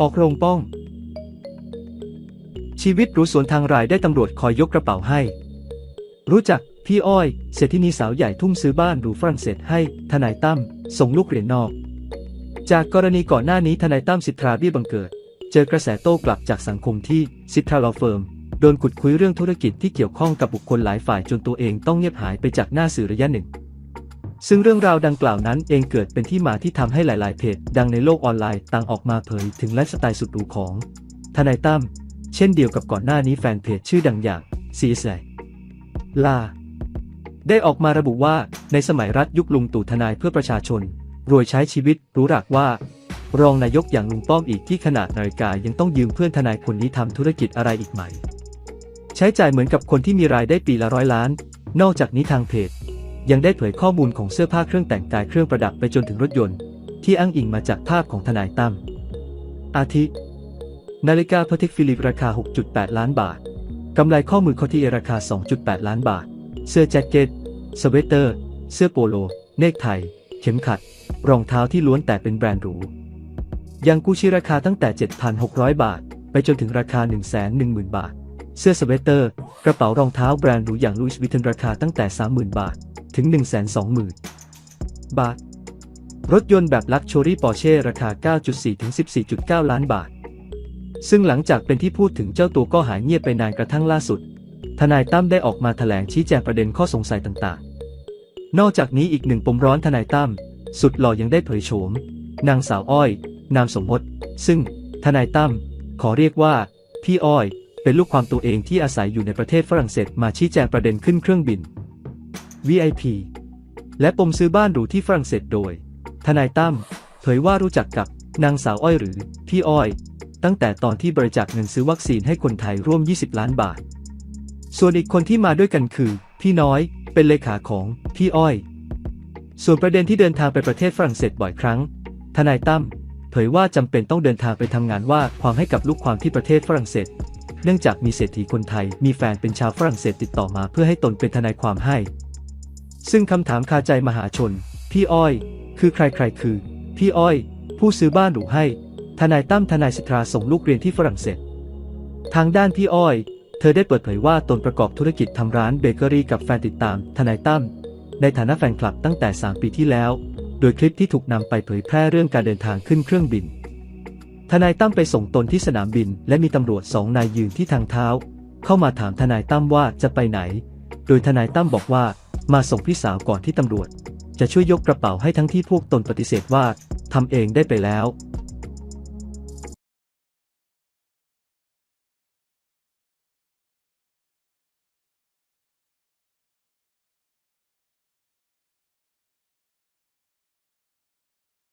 ออกโรงป้อง ชีวิตรู้สวนทางรายได้ตำรวจคอยยกกระเป๋าให้ รู้จักพี่อ้อยเศรษฐินีสาวใหญ่ทุ่มซื้อบ้านหรูฝรั่งเศสให้ ทนายตั้มส่งลูกเรียนนอก จากกรณีก่อนหน้านี้ทนายตั้มสิทธาเบี้ยบังเกิด เจอกระแสโต้กลับจากสังคมที่สิทธาลอเฟิร์มโดนขุดคุยเรื่องธุรกิจที่เกี่ยวข้องกับบุคคลหลายฝ่ายจนตัวเองต้องเงียบหายไปจากหน้าสื่อระยะหนึ่ง ซึ่งเรื่องราวดังกล่าวนั้นเองเกิดเป็นที่มาที่ทำให้หลาย ๆ เพจดังในโลกออนไลน์ต่างออกมาเผยถึงไลฟ์สไตล์สุดหรูของทนายตั้มเช่นเดียวกับก่อนหน้านี้แฟนเพจชื่อดังอย่างซีสไลาได้ออกมาระบุว่าในสมัยรัฐยุคลุงตู่ทนายเพื่อประชาชน รวยใช้ชีวิตรู้หรักว่า รองนายกอย่างลุงป้อมอีกที่ขนาดนาฬิกายังต้องยืมเพื่อนทนายคนนี้ทำธุรกิจอะไรอีกไหม ใช้จ่ายเหมือนกับคนที่มีรายได้ปีละร้อยล้าน นอกจากนี้ทางเพจ ยังได้เผยข้อมูลของเสื้อผ้าเครื่องแต่งกายเครื่องประดับไปจนถึงรถยนต์ ที่อ้างอิงมาจากภาพของทนายตั้ม อาทิ นาฬิกาพ a ทิกฟิลิปราคา 6.8 ล้านบาท กำไรข้อมือคอทีเอราคา 2.8 ล้านบาท เสื้อแจ็คเก็ต สเวตเตอร์ เสื้อโปโล เนกไท เข็มขัด รองเท้าที่ล้วนแต่เป็นแบรนด์หรู ยังกูชิราคาตั้งแต่ 7,600 บาท ไปจนถึงราคา 110,000 บาท เสื้อสเวตเตอร์ กระเป๋ารองเท้าแบรนด์หรูอย่างลุยส์วิตเทนราคาตั้งแต่ 30,000 บาท ถึง 120,000 บาท รถยนต์แบบลักชัวรี่ปอร์เช่ราคา 9.4 ถึง 14.9 ล้านบาท ซึ่งหลังจากเป็นที่พูดถึงเจ้าตัวก็หายเงียบไปนานกระทั่งล่าสุด ทนายตั้มได้ออกมาแถลงชี้แจงประเด็นข้อสงสัยต่างๆ นอกจากนี้อีกหนึ่งปมร้อนทนายตั้มสุดหล่อยังได้เผยโฉม นางสาวอ้อย นามสมมติ ซึ่งทนายตั้มขอเรียกว่าพี่อ้อยเป็นลูกความตัวเองที่อาศัยอยู่ในประเทศฝรั่งเศสมาชี้แจงประเด็นขึ้นเครื่องบิน VIP และปมซื้อบ้านหรูที่ฝรั่งเศสโดย ทนายตั้มเผยว่ารู้จักกับนางสาวอ้อยหรือพี่อ้อย ตั้งแต่ตอนที่บริจาคเงินซื้อวัคซีนให้คนไทยร่วม 20 ล้านบาท ส่วนอีกคนที่มาด้วยกันคือ พี่น้อยเป็นเลขาของพี่อ้อย ส่วนประเด็นที่เดินทางไปประเทศฝรั่งเศสบ่อยครั้ง ทนายตั้มเผยว่าจำเป็นต้องเดินทางไปทำงานว่าความให้กับลูกความที่ประเทศฝรั่งเศส เนื่องจากมีเศรษฐีคนไทยมีแฟนเป็นชาวฝรั่งเศสติดต่อมาเพื่อให้ตนเป็นทนายความให้ ซึ่งคำถามคาใจมหาชน พี่อ้อย คือใครใครคือ พี่อ้อย ผู้ซื้อบ้านหรูให้ ทนายตั้มทนายสิทธาส่งลูกเรียนที่ฝรั่งเศส ทางด้านพี่อ้อย เธอได้เปิดเผยว่าตนประกอบธุรกิจทำร้านเบเกอรี่กับแฟนติดตาม ทนายตั้ม ในฐานะแฟนคลับตั้งแต่ 3 ปีที่แล้ว โดยคลิปที่ถูกนำไปเผยแพร่เรื่องการเดินทางขึ้นเครื่องบิน ทนายตั้มไปส่งตนที่สนามบิน และมีตำรวจสองนายยืนที่ทางเท้า เข้ามาถามทนายตั้มว่าจะไปไหน โดยทนายตั้มบอกว่า มาส่งพี่สาวก่อนที่ตำรวจ จะช่วยยกกระเป๋าให้ทั้งที่พวกตนปฏิเสธว่าทำเองได้ไปแล้ว